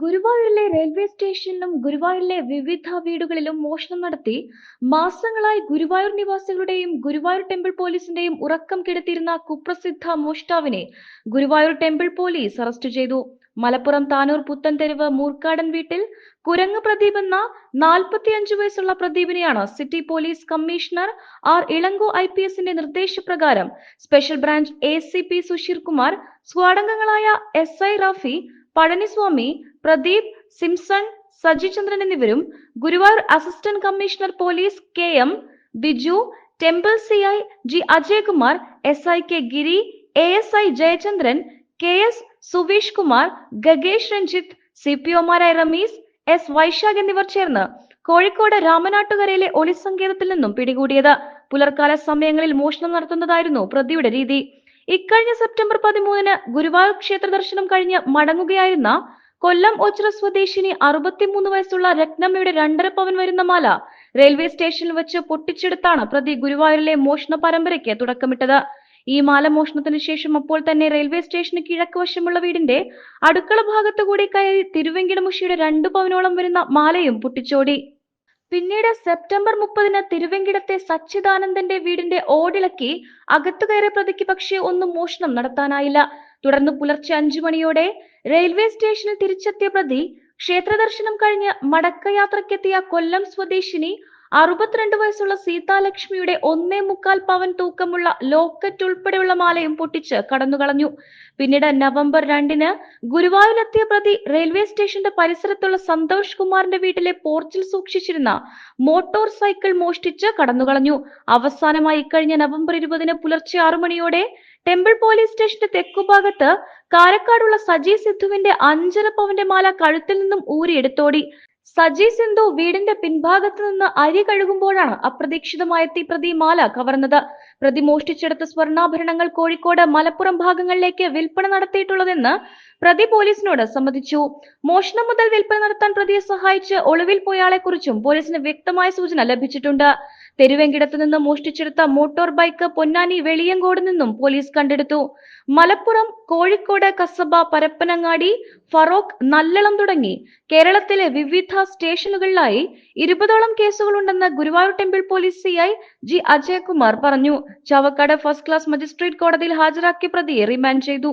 ഗുരുവായൂരിലെ റെയിൽവേ സ്റ്റേഷനിലും ഗുരുവായൂരിലെ വിവിധ വീടുകളിലും മോഷണം നടത്തി മാസങ്ങളായി ഗുരുവായൂർ നിവാസികളുടെയും ഗുരുവായൂർ ടെമ്പിൾ പോലീസിന്റെയും ഉറക്കം കെടുത്തിയിരുന്ന കുപ്രസിദ്ധ മോഷ്ടാവിനെ ഗുരുവായൂർ ടെമ്പിൾ പോലീസ് അറസ്റ്റ് ചെയ്തു. മലപ്പുറം താനൂർ പുത്തൻതെരുവ് മൂർക്കാടൻ വീട്ടിൽ കുരങ്ങ് പ്രദീപ് എന്ന നാൽപ്പത്തിയഞ്ച് വയസ്സുള്ള പ്രദീപിനെയാണ് city police commissioner R Elango I P എസിന്റെ നിർദ്ദേശപ്രകാരം special branch A C P Susheer Kumar സ്ക്വാഡംഗങ്ങളായ S I Rafi Palaniswamy Pradeep Simpson Sajichandran എന്നിവരും Guruvayur assistant commissioner police K M Biju temple C I G Ajaykumar S I K Giri A S I Jayachandran K S Suveesh Kumar Gagesh Ranjith C P ഒമാരായ Ramees S Vaishakh എന്നിവർ ചേർന്ന് കോഴിക്കോട് രാമനാട്ടുകരയിലെ ഒളിസങ്കേതത്തിൽ നിന്നും പിടികൂടിയത്. പുലർക്കാല സമയങ്ങളിൽ മോഷണം നടത്തുന്നതായിരുന്നു പ്രതിയുടെ രീതി. ഇക്കഴിഞ്ഞ സെപ്റ്റംബർ പതിമൂന്നിന് ഗുരുവായൂർ ക്ഷേത്ര ദർശനം കഴിഞ്ഞ് മടങ്ങുകയായിരുന്ന കൊല്ലം ഒച്ചിറ സ്വദേശിനി അറുപത്തിമൂന്ന് വയസ്സുള്ള രത്നമ്മയുടെ രണ്ടര പവൻ വരുന്ന മാല റെയിൽവേ സ്റ്റേഷനിൽ വെച്ച് പൊട്ടിച്ചെടുത്താണ് പ്രതി ഗുരുവായൂരിലെ മോഷണ പരമ്പരയ്ക്ക് തുടക്കമിട്ടത്. ഈ മാല മോഷണത്തിന് ശേഷം അപ്പോൾ തന്നെ റെയിൽവേ സ്റ്റേഷന് കിഴക്ക് വശമുള്ള വീടിന്റെ അടുക്കള ഭാഗത്തുകൂടി കയറി തിരുവെങ്കിടമുഷിയുടെ രണ്ടു പവനോളം വരുന്ന മാലയും പൊട്ടിച്ചോടി. പിന്നീട് സെപ്റ്റംബർ മുപ്പതിന് തിരുവെങ്കിടത്തെ സച്ചിദാനന്ദന്റെ വീടിന്റെ ഓടിളക്കി അകത്തു കയറിയ പ്രതിക്ക് പക്ഷേ ഒന്നും മോഷണം നടത്താനായില്ല. തുടർന്ന് പുലർച്ചെ അഞ്ചു മണിയോടെ റെയിൽവേ സ്റ്റേഷനിൽ തിരിച്ചെത്തിയ പ്രതി ക്ഷേത്ര ദർശനം കഴിഞ്ഞ് മടക്കയാത്രയ്ക്കെത്തിയ കൊല്ലം സ്വദേശിനി അറുപത്തിരണ്ട് വയസ്സുള്ള സീതാലക്ഷ്മിയുടെ ഒന്നേ മുക്കാൽ പവൻ തൂക്കമുള്ള ലോക്കറ്റ് ഉൾപ്പെടെയുള്ള മാലയും പൊട്ടിച്ച് കടന്നുകളഞ്ഞു. പിന്നീട് നവംബർ രണ്ടിന് ഗുരുവായൂരിലെത്തിയ പ്രതി റെയിൽവേ സ്റ്റേഷന്റെ പരിസരത്തുള്ള സന്തോഷ് കുമാറിന്റെ വീട്ടിലെ പോർച്ചിൽ സൂക്ഷിച്ചിരുന്ന മോട്ടോർ സൈക്കിൾ മോഷ്ടിച്ച് കടന്നുകളഞ്ഞു. അവസാനമായി ഇക്കഴിഞ്ഞ നവംബർ ഇരുപതിന് പുലർച്ചെ ആറു മണിയോടെ ടെമ്പിൾ പോലീസ് സ്റ്റേഷന്റെ തെക്കുഭാഗത്ത് കാരക്കാടുള്ള സജി സിദ്ധുവിന്റെ അഞ്ചര പവന്റെ മാല കഴുത്തിൽ നിന്നും ഊരിയെടുത്തോടി. സജി സിന്ധു വീടിന്റെ പിൻഭാഗത്ത് നിന്ന് അരി കഴുകുമ്പോഴാണ് അപ്രതീക്ഷിതമായെത്തി പ്രതി മാല കവർന്നത്. പ്രതി മോഷ്ടിച്ചെടുത്ത സ്വർണാഭരണങ്ങൾ കോഴിക്കോട് മലപ്പുറം ഭാഗങ്ങളിലേക്ക് വിൽപ്പന നടത്തിയിട്ടുള്ളതെന്ന് പ്രതി പോലീസിനോട് സമ്മതിച്ചു. മോഷണം മുതൽ വിൽപ്പന നടത്താൻ പ്രതിയെ സഹായിച്ച് ഒളിവിൽ പോയാളെക്കുറിച്ചും പോലീസിന് വ്യക്തമായ സൂചന ലഭിച്ചിട്ടുണ്ട്. തെരുവെങ്കിടത്ത് നിന്ന് മോഷ്ടിച്ചെടുത്ത മോട്ടോർ ബൈക്ക് പൊന്നാനി വെളിയങ്കോട് നിന്നും പോലീസ് കണ്ടെടുത്തു. മലപ്പുറം കോഴിക്കോട് കസബ പരപ്പനങ്ങാടി ഫറോക്ക് നല്ലളം തുടങ്ങി. കേരളത്തിലെ വിവിധ സ്റ്റേഷനുകളിലായി ഇരുപതോളം കേസുകളുണ്ടെന്ന് Guruvayur temple police CI G Ajayakumar പറഞ്ഞു. ചാവക്കാട് ഫസ്റ്റ് ക്ലാസ് മജിസ്ട്രേറ്റ് കോടതിയിൽ ഹാജരാക്കിയ പ്രതിയെ റിമാൻഡ് ചെയ്തു.